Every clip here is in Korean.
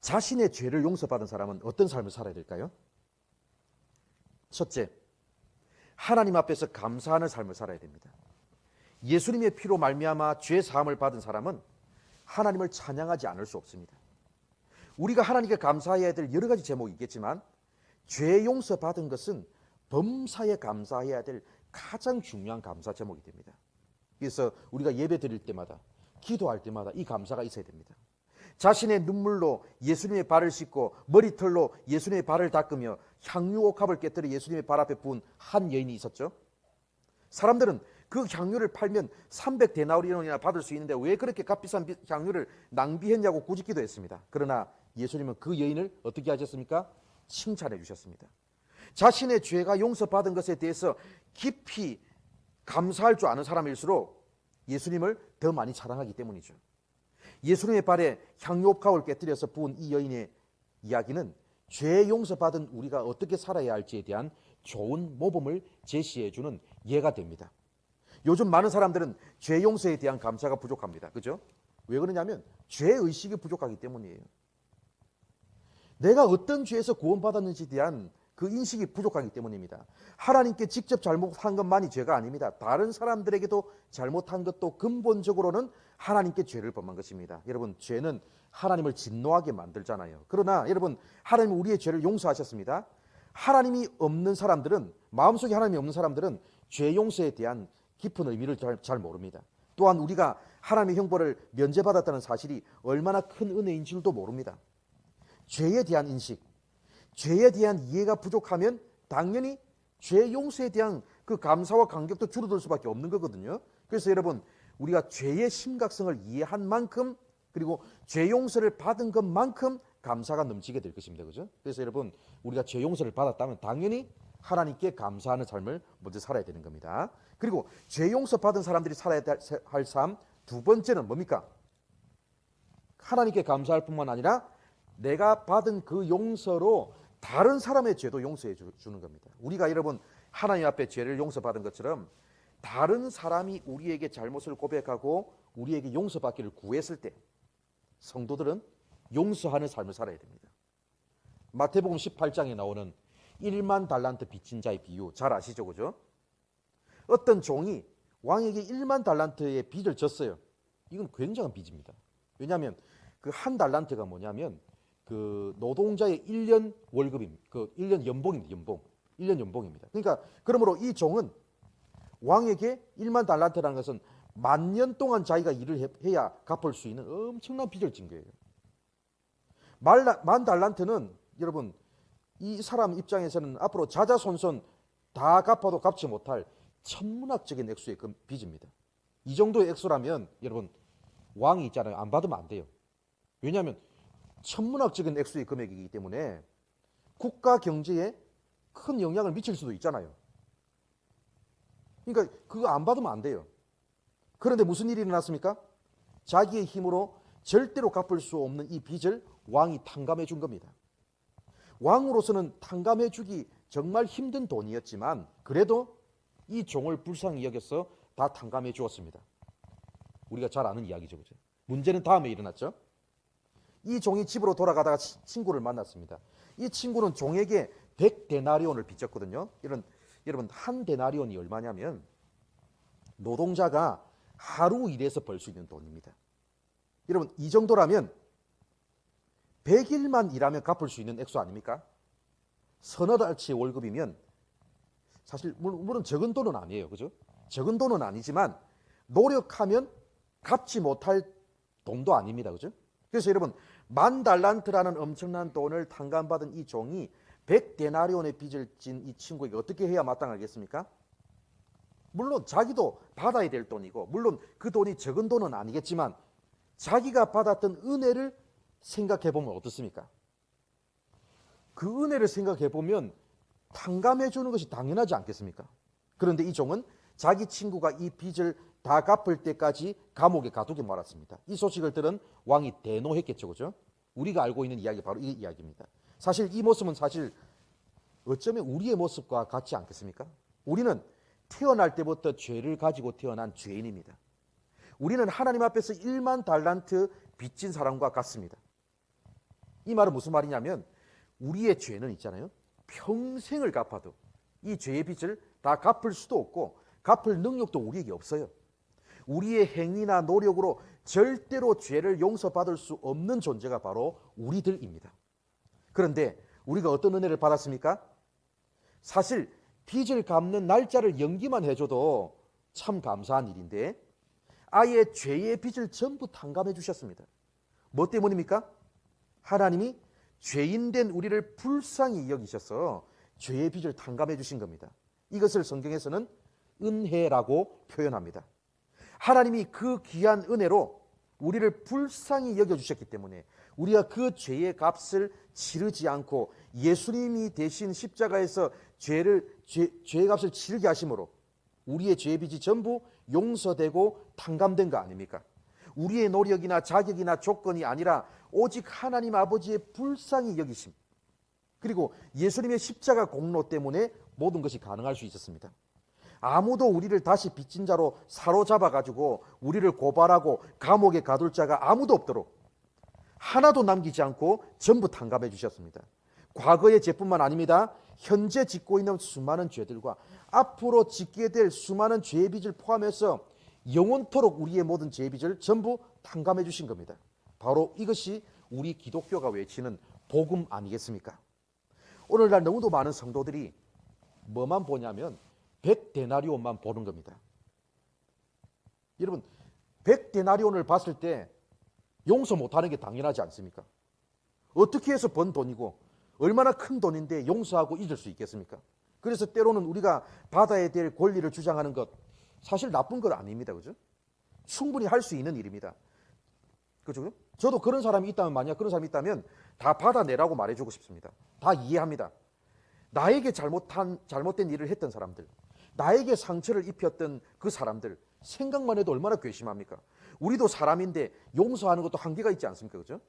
자신의 죄를 용서받은 사람은 어떤 삶을 살아야 될까요? 첫째, 하나님 앞에서 감사하는 삶을 살아야 됩니다. 예수님의 피로 말미암아 죄 사함을 받은 사람은 하나님을 찬양하지 않을 수 없습니다. 우리가 하나님께 감사해야 될 여러 가지 제목이 있겠지만 죄 용서 받은 것은 범사에 감사해야 될 가장 중요한 감사 제목이 됩니다. 그래서 우리가 예배 드릴 때마다 기도할 때마다 이 감사가 있어야 됩니다. 자신의 눈물로 예수님의 발을 씻고 머리털로 예수님의 발을 닦으며 향유 옥합을 깨뜨려 예수님의 발 앞에 부은 한 여인이 있었죠. 사람들은 그 향유를 팔면 300데나리온이나 받을 수 있는데 왜 그렇게 값비싼 비- 향유를 낭비했냐고 꾸짖기도 했습니다. 그러나 예수님은 그 여인을 어떻게 하셨습니까? 칭찬해 주셨습니다. 자신의 죄가 용서받은 것에 대해서 깊이 감사할 줄 아는 사람일수록 예수님을 더 많이 사랑하기 때문이죠. 예수님의 발에 향유옥합을 깨뜨려서 부은 이 여인의 이야기는 죄 용서받은 우리가 어떻게 살아야 할지에 대한 좋은 모범을 제시해 주는 예가 됩니다. 요즘 많은 사람들은 죄 용서에 대한 감사가 부족합니다. 그죠? 왜 그러냐면 죄 의식이 부족하기 때문이에요. 내가 어떤 죄에서 구원받았는지에 대한 그 인식이 부족하기 때문입니다. 하나님께 직접 잘못한 것만이 죄가 아닙니다. 다른 사람들에게도 잘못한 것도 근본적으로는 하나님께 죄를 범한 것입니다. 여러분, 죄는 하나님을 진노하게 만들잖아요. 그러나 여러분, 하나님은 우리의 죄를 용서하셨습니다. 하나님이 없는 사람들은 마음속에 하나님이 없는 사람들은 죄 용서에 대한 깊은 의미를 잘, 잘 모릅니다. 또한 우리가 하나님의 형벌을 면제받았다는 사실이 얼마나 큰 은혜인 줄도 모릅니다. 죄에 대한 인식, 죄에 대한 이해가 부족하면 당연히 죄 용서에 대한 그 감사와 감격도 줄어들 수밖에 없는 거거든요. 그래서 여러분 우리가 죄의 심각성을 이해한 만큼 그리고 죄 용서를 받은 것만큼 감사가 넘치게 될 것입니다. 그죠? 그래서 여러분 우리가 죄 용서를 받았다면 당연히 하나님께 감사하는 삶을 먼저 살아야 되는 겁니다. 그리고 죄 용서 받은 사람들이 살아야 할 삶 두 번째는 뭡니까? 하나님께 감사할 뿐만 아니라 내가 받은 그 용서로 다른 사람의 죄도 용서해 주- 주는 겁니다. 우리가 여러분 하나님 앞에 죄를 용서받은 것처럼 다른 사람이 우리에게 잘못을 고백하고 우리에게 용서받기를 구했을 때 성도들은 용서하는 삶을 살아야 됩니다. 마태복음 18장에 나오는 1만 달란트 빚진 자의 비유 잘 아시죠, 그죠? 어떤 종이 왕에게 1만 달란트의 빚을 졌어요. 이건 굉장한 빚입니다. 왜냐하면 그 한 달란트가 뭐냐면 그 노동자의 1년 월급입니다. 그 1년 연봉입니다. 연봉. 1년 연봉입니다. 그러니까 그러므로 이 종은 왕에게 1만 달란트라는 것은 만년 동안 자기가 일을 해- 해야 갚을 수 있는 엄청난 빚을 진 거예요. 말라- 만 달란트는 여러분 이 사람 입장에서는 앞으로 자자손손 다 갚아도 갚지 못할 천문학적인 액수의 그 빚입니다. 이 정도의 액수라면 여러분 왕이 있잖아요. 안 받으면 안 돼요. 왜냐하면 천문학적인 액수의 금액이기 때문에 국가 경제에 큰 영향을 미칠 수도 있잖아요. 그러니까 그거 안 받으면 안 돼요. 그런데 무슨 일이 일어났습니까? 자기의 힘으로 절대로 갚을 수 없는 이 빚을 왕이 탕감해 준 겁니다. 왕으로서는 탕감해 주기 정말 힘든 돈이었지만 그래도 이 종을 불쌍히 여겨서 다 탕감해 주었습니다. 우리가 잘 아는 이야기죠. 그죠? 문제는 다음에 일어났죠. 이 종이 집으로 돌아가다가 치- 친구를 만났습니다. 이 친구는 종에게 100데나리온을 빚졌거든요. 이런 여러분 한 데나리온이 얼마냐면 노동자가 하루 일해서 벌 수 있는 돈입니다. 여러분 이 정도라면 100일만 일하면 갚을 수 있는 액수 아닙니까? 서너 달치의 월급이면 사실 물- 물론 적은 돈은 아니에요. 그죠? 적은 돈은 아니지만 노력하면 갚지 못할 돈도 아닙니다. 그죠? 그래서 여러분 만 달란트라는 엄청난 돈을 탕감받은 이 종이 100데나리온의 빚을 진 이 친구에게 어떻게 해야 마땅하겠습니까? 물론 자기도 받아야 될 돈이고 물론 그 돈이 적은 돈은 아니겠지만 자기가 받았던 은혜를 생각해 보면 어떻습니까? 그 은혜를 생각해 보면 탕감해 주는 것이 당연하지 않겠습니까? 그런데 이 종은 자기 친구가 이 빚을 다 갚을 때까지 감옥에 가두게 말았습니다. 이 소식을 들은 왕이 대노했겠죠, 그죠? 우리가 알고 있는 이야기 바로 이 이야기입니다. 사실 이 모습은 사실 어쩌면 우리의 모습과 같지 않겠습니까? 우리는 태어날 때부터 죄를 가지고 태어난 죄인입니다. 우리는 하나님 앞에서 1만 달란트 빚진 사람과 같습니다. 이 말은 무슨 말이냐면 우리의 죄는 있잖아요. 평생을 갚아도 이 죄의 빚을 다 갚을 수도 없고 갚을 능력도 우리에게 없어요. 우리의 행위나 노력으로 절대로 죄를 용서받을 수 없는 존재가 바로 우리들입니다. 그런데 우리가 어떤 은혜를 받았습니까? 사실 빚을 갚는 날짜를 연기만 해줘도 참 감사한 일인데 아예 죄의 빚을 전부 탕감해 주셨습니다. 뭐 때문입니까? 하나님이 죄인된 우리를 불쌍히 여기셔서 죄의 빚을 탕감해 주신 겁니다. 이것을 성경에서는 은혜라고 표현합니다. 하나님이 그 귀한 은혜로 우리를 불쌍히 여겨 주셨기 때문에 우리가 그 죄의 값을 치르지 않고 예수님이 대신 십자가에서 죄를 죄, 죄의 값을 치르게 하심으로 우리의 죄의 빚이 전부 용서되고 탕감된 거 아닙니까? 우리의 노력이나 자격이나 조건이 아니라 오직 하나님 아버지의 불쌍히 여기심 그리고 예수님의 십자가 공로 때문에 모든 것이 가능할 수 있었습니다. 아무도 우리를 다시 빚진 자로 사로잡아 가지고 우리를 고발하고 감옥에 가둘 자가 아무도 없도록 하나도 남기지 않고 전부 탕감해 주셨습니다. 과거의 죄뿐만 아닙니다. 현재 짓고 있는 수많은 죄들과 앞으로 짓게 될 수많은 죄의 빚을 포함해서 영원토록 우리의 모든 죄의 빚을 전부 탕감해 주신 겁니다. 바로 이것이 우리 기독교가 외치는 복음 아니겠습니까? 오늘날 너무도 많은 성도들이 뭐만 보냐면 100데나리온만 보는 겁니다. 여러분, 100데나리온을 봤을 때 용서 못하는 게 당연하지 않습니까? 어떻게 해서 번 돈이고 얼마나 큰 돈인데 용서하고 잊을 수 있겠습니까? 그래서 때로는 우리가 받아야 될 권리를 주장하는 것 사실 나쁜 것 아닙니다. 그죠? 충분히 할 수 있는 일입니다. 그죠? 저도 그런 사람이 있다면 만약 그런 사람이 있다면 다 받아내라고 말해주고 싶습니다. 다 이해합니다. 나에게 잘못한 잘못된 일을 했던 사람들, 나에게 상처를 입혔던 그 사람들 생각만 해도 얼마나 괘씸합니까? 우리도 사람인데 용서하는 것도 한계가 있지 않습니까? 그죠?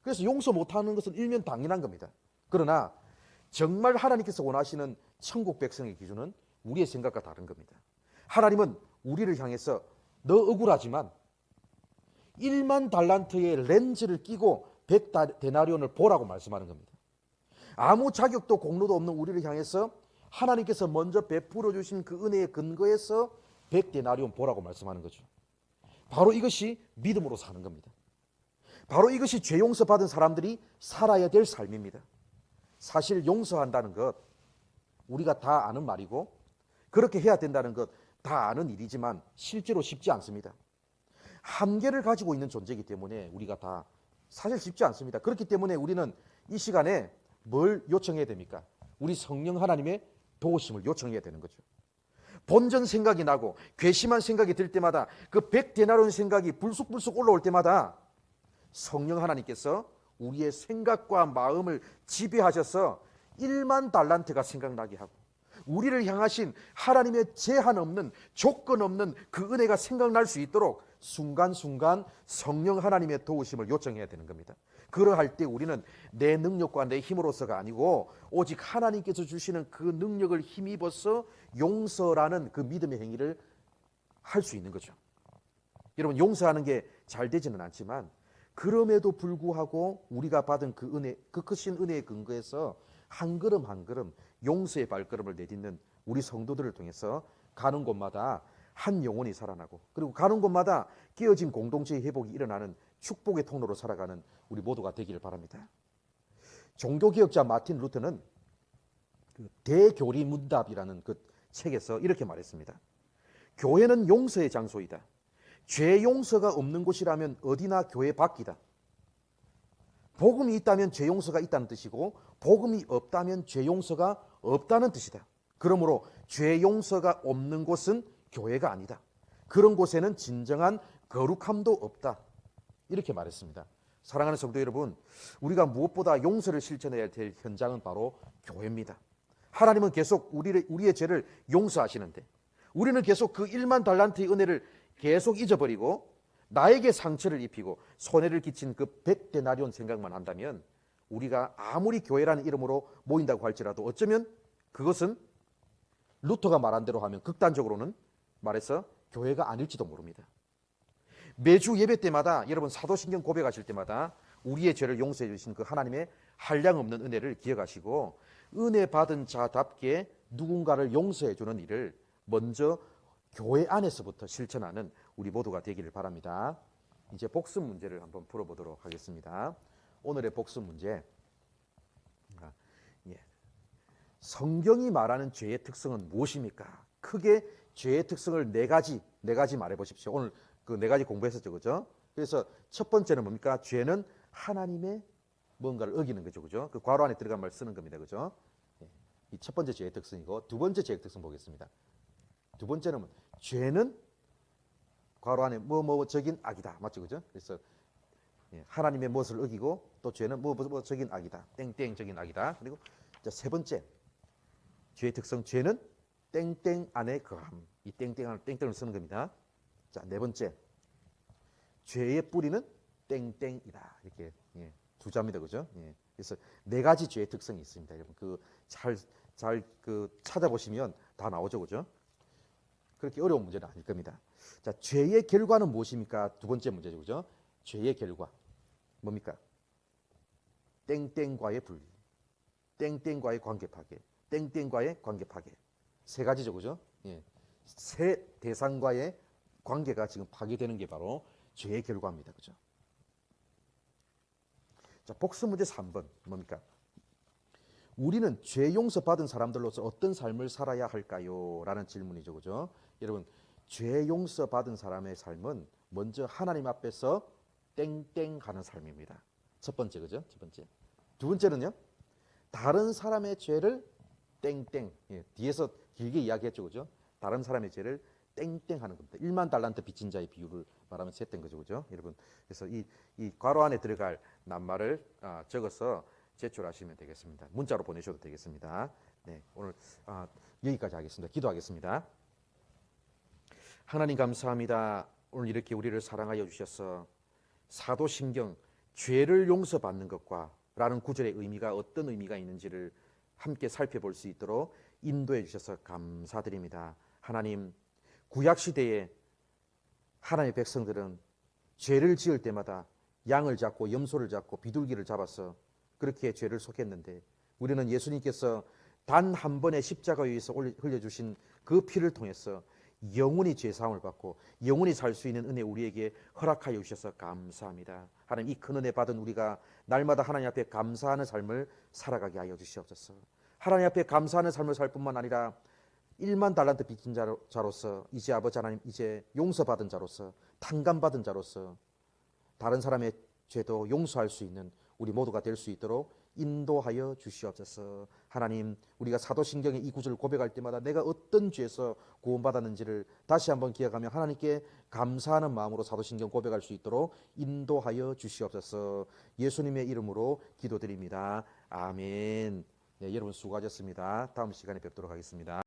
그래서 용서 못하는 것은 일면 당연한 겁니다. 그러나 정말 하나님께서 원하시는 천국 백성의 기준은 우리의 생각과 다른 겁니다. 하나님은 우리를 향해서 너 억울하지만 1만 달란트의 렌즈를 끼고 100 데나리온을 보라고 말씀하는 겁니다. 아무 자격도 공로도 없는 우리를 향해서 하나님께서 먼저 베풀어 주신 그 은혜의 근거에서 100데나리온 보라고 말씀하는 거죠. 바로 이것이 믿음으로 사는 겁니다. 바로 이것이 죄 용서 받은 사람들이 살아야 될 삶입니다. 사실 용서한다는 것 우리가 다 아는 말이고 그렇게 해야 된다는 것 다 아는 일이지만 실제로 쉽지 않습니다. 한계를 가지고 있는 존재이기 때문에 우리가 다 사실 쉽지 않습니다. 그렇기 때문에 우리는 이 시간에 뭘 요청해야 됩니까? 우리 성령 하나님의 도우심을 요청해야 되는 거죠. 본전 생각이 나고 괘씸한 생각이 들 때마다 그 백데나론 생각이 불쑥불쑥 올라올 때마다 성령 하나님께서 우리의 생각과 마음을 지배하셔서 1만 달란트가 생각나게 하고 우리를 향하신 하나님의 제한 없는 조건 없는 그 은혜가 생각날 수 있도록 순간순간 성령 하나님의 도우심을 요청해야 되는 겁니다. 그러할 때 우리는 내 능력과 내 힘으로서가 아니고 오직 하나님께서 주시는 그 능력을 힘입어서 용서라는 그 믿음의 행위를 할 수 있는 거죠. 여러분 용서하는 게 잘 되지는 않지만 그럼에도 불구하고 우리가 받은 그 은혜, 그 크신 은혜의 근거에서 한 걸음 한 걸음 용서의 발걸음을 내딛는 우리 성도들을 통해서 가는 곳마다 한 영혼이 살아나고 그리고 가는 곳마다 깨어진 공동체의 회복이 일어나는 축복의 통로로 살아가는 우리 모두가 되기를 바랍니다. 종교개혁자 마틴 루터는 그 대교리 문답이라는 그 책에서 이렇게 말했습니다. 교회는 용서의 장소이다. 죄 용서가 없는 곳이라면 어디나 교회 밖이다. 복음이 있다면 죄 용서가 있다는 뜻이고 복음이 없다면 죄 용서가 없다는 뜻이다. 그러므로 죄 용서가 없는 곳은 교회가 아니다. 그런 곳에는 진정한 거룩함도 없다. 이렇게 말했습니다. 사랑하는 성도 여러분, 우리가 무엇보다 용서를 실천해야 될 현장은 바로 교회입니다. 하나님은 계속 우리를, 우리의 죄를 용서하시는데 우리는 계속 그 1만 달란트의 은혜를 계속 잊어버리고 나에게 상처를 입히고 손해를 끼친 그 100데나리온 생각만 한다면 우리가 아무리 교회라는 이름으로 모인다고 할지라도 어쩌면 그것은 루터가 말한 대로 하면 극단적으로는 말해서 교회가 아닐지도 모릅니다. 매주 예배 때마다 여러분 사도신경 고백하실 때마다 우리의 죄를 용서해 주신 그 하나님의 한량 없는 은혜를 기억하시고 은혜 받은 자답게 누군가를 용서해 주는 일을 먼저 교회 안에서부터 실천하는 우리 모두가 되기를 바랍니다. 이제 복습 문제를 한번 풀어보도록 하겠습니다. 오늘의 복습 문제. 아, 예. 성경이 말하는 죄의 특성은 무엇입니까? 크게 죄의 특성을 네 가지 네 가지 말해 보십시오. 오늘 그 네 가지 공부했었죠, 그죠? 그래서 첫 번째는 뭡니까? 죄는 하나님의 뭔가를 어기는 거죠, 그죠? 그 괄호 안에 들어간 말 쓰는 겁니다, 그죠? 예. 이첫 번째 죄의 특성이고 두 번째 죄의 특성 보겠습니다. 두 번째는 뭐, 죄는 괄호 안에 뭐뭐적인 악이다, 맞죠, 그죠? 그래서 예, 하나님의 무엇을 어기고 또 죄는 뭐뭐적인 악이다, 땡땡적인 악이다. 그리고 자, 세 번째 죄의 특성, 죄는 땡땡 안에 거함. 이 땡땡 안에 땡땡을 쓰는 겁니다. 자, 네 번째. 죄의 뿌리는 땡땡이다. 이렇게 예, 두 자입니다. 그죠? 예. 그래서 네 가지 죄의 특성이 있습니다. 여러분 그 잘 잘 그 찾아보시면 다 나오죠. 그죠? 그렇게 어려운 문제는 아닐 겁니다. 자, 죄의 결과는 무엇입니까? 두 번째 문제죠. 그죠? 죄의 결과. 뭡니까? 땡땡과의 분리. 땡땡과의 관계 파괴. 땡땡과의 관계 파괴. 세 가지죠. 그죠? 예. 세 대상과의 관계가 지금 파괴되는 게 바로 죄의 결과입니다. 그죠? 자, 복수 문제 3번 뭡니까? 우리는 죄 용서 받은 사람들로서 어떤 삶을 살아야 할까요? 라는 질문이죠. 그죠? 여러분, 죄 용서 받은 사람의 삶은 먼저 하나님 앞에서 땡땡 하는 삶입니다. 첫 번째, 그죠? 첫 번째. 두 번째는요? 다른 사람의 죄를 땡땡. 예, 뒤에서 길게 이야기했죠. 그죠? 다른 사람의 죄를 땡땡 하는 겁니다. 1만 달란트 빚진 자의 비유를 말하면서 했던 거죠. 그죠? 여러분. 그래서 이, 이 괄호 안에 들어갈 낱말을 아, 적어서 제출하시면 되겠습니다. 문자로 보내셔도 되겠습니다. 네, 오늘 아, 여기까지 하겠습니다. 기도하겠습니다. 하나님 감사합니다. 오늘 이렇게 우리를 사랑하여 주셔서 사도신경 죄를 용서받는 것과 라는 구절의 의미가 어떤 의미가 있는지를 함께 살펴볼 수 있도록 인도해 주셔서 감사드립니다. 하나님 구약 시대에 하나님의 백성들은 죄를 지을 때마다 양을 잡고 염소를 잡고 비둘기를 잡아서 그렇게 죄를 속했는데 우리는 예수님께서 단 한 번의 십자가 위에서 흘려주신 그 피를 통해서 영원히 죄 사함을 받고 영원히 살 수 있는 은혜 우리에게 허락하여 주셔서 감사합니다. 하나님 이 큰 은혜 받은 우리가 날마다 하나님 앞에 감사하는 삶을 살아가게 하여 주시옵소서. 하나님 앞에 감사하는 삶을 살 뿐만 아니라 1만 달란트 빚진 자로, 자로서 이제 아버지 하나님 이제 용서받은 자로서 탕감받은 자로서 다른 사람의 죄도 용서할 수 있는 우리 모두가 될 수 있도록 인도하여 주시옵소서. 하나님, 우리가 사도신경의 이 구절을 고백할 때마다 내가 어떤 죄에서 구원받았는지를 다시 한번 기억하며 하나님께 감사하는 마음으로 사도신경 고백할 수 있도록 인도하여 주시옵소서. 예수님의 이름으로 기도드립니다. 아멘. 네, 여러분 수고하셨습니다. 다음 시간에 뵙도록 하겠습니다.